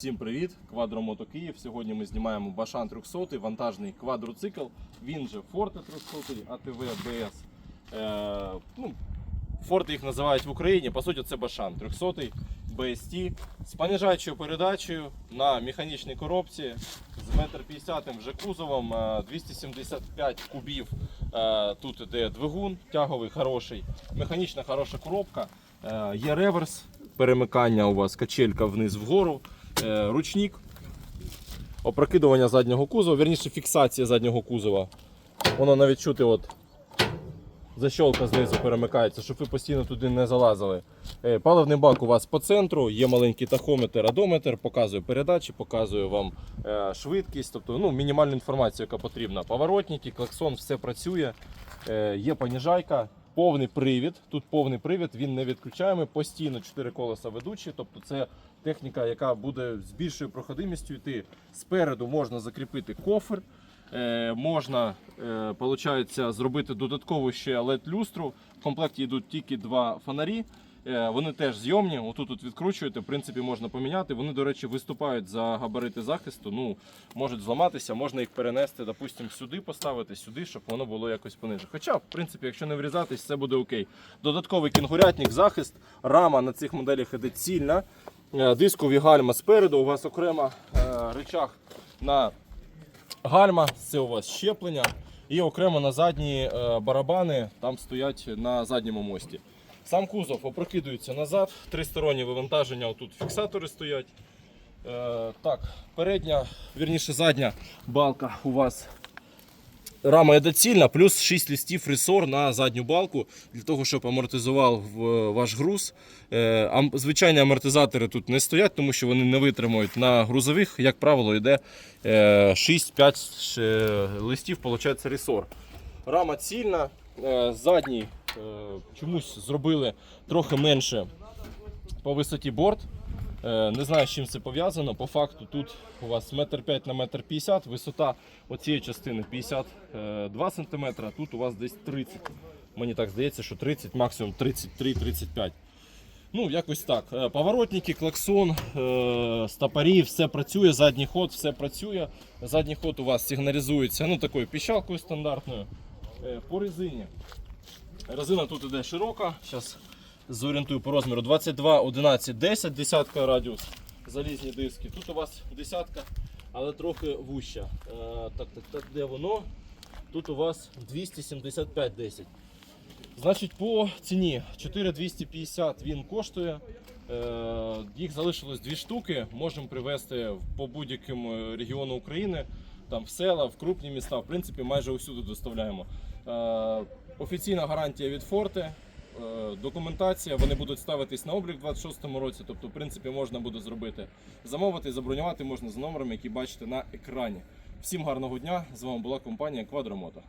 Всім привіт! Квадромото Київ. Сьогодні ми знімаємо Башан 300, вантажний квадроцикл. Він же Forte 300, ATV BS. Е, ну, Форти їх називають в Україні. По суті, це Башан 300 BST з понижаючою передачею на механічній коробці з 1,50 м вже кузовом, е, 275 кубів. Е, Тут іде двигун тяговий, хороший, механічна хороша коробка. Е, Є реверс, перемикання у вас качелька вниз вгору, е, ручник, опрокидування заднього кузова, вірніше фіксація заднього кузова. Воно навіть чути, от защолка знизу перемикається, щоб ви постійно туди не залазили. Е, Паливний бак у вас по центру, є маленький тахометр, одометр, показує передачі, показує вам е, швидкість, тобто ну, мінімальну інформацію, яка потрібна. Поворотники, клаксон, все працює. Е, Є поніжайка, повний привід. Тут повний привід, він не відключаємо. Постійно 4 колеса ведучі. Тобто це техніка, яка буде з більшою проходимістю йти. Спереду можна закріпити кофер, Е, можна е, зробити додаткову ще led люстру. В комплекті йдуть тільки два фонарі. Е, Вони теж зйомні. Отут от відкручуєте, в принципі, можна поміняти. Вони, до речі, виступають за габарити захисту. Ну, можуть зламатися, можна їх перенести, допустимо, сюди поставити, сюди, щоб воно було якось пониже. Хоча, в принципі, якщо не врізатись, все буде окей. Додатковий кінгурятник, захист, рама на цих моделях іде цільна. Е, Дискові гальма спереду. У вас окрема е, речах на гальма, це у вас щеплення. І окремо на задні барабани там стоять на задньому мості. Сам кузов опрокидується назад, тристороннє вивантаження, отут фіксатори стоять. Е, так, передня, вірніше задня балка у вас рама йде цільна, плюс 6 листів ресор на задню балку для того, щоб амортизував ваш груз. Е, Звичайні амортизатори тут не стоять, тому що вони не витримують на грузових, як правило, йде е, 6-5 е, листів, ресор. Рама цільна, е, задній е, чомусь зробили трохи менше по висоті борт. Е, Не знаю, з чим це пов'язано. По факту тут у вас метр 5 на метр 50, висота оцієї частини 52 см, тут у вас десь 30. Мені так здається, що 30, максимум 33-35. Ну, якось так. Е, Поворотники, клаксон, е, стопорі, все працює, задній ход, все працює. Задній ход у вас сигналізується ну, такою піщалкою стандартною. Е, По резині. Резина тут іде широка. Зараз зорієнтую по розміру 22, 11, 10, десятка радіус, залізні диски. Тут у вас десятка, але трохи вуща. Е, так, так, так, де воно? Тут у вас 275 10. Значить, по ціні 4250 він коштує. Е, Їх залишилось дві штуки. Можемо привезти по будь-якому регіону України, там в села, в крупні міста. В принципі, майже усюди доставляємо. Офіційна гарантія від Форте. е, Документація, вони будуть ставитись на облік у 26-му році, тобто, в принципі, можна буде зробити. Замовити, забронювати можна за номером, який бачите на екрані. Всім гарного дня! З вами була компанія Quadromoto.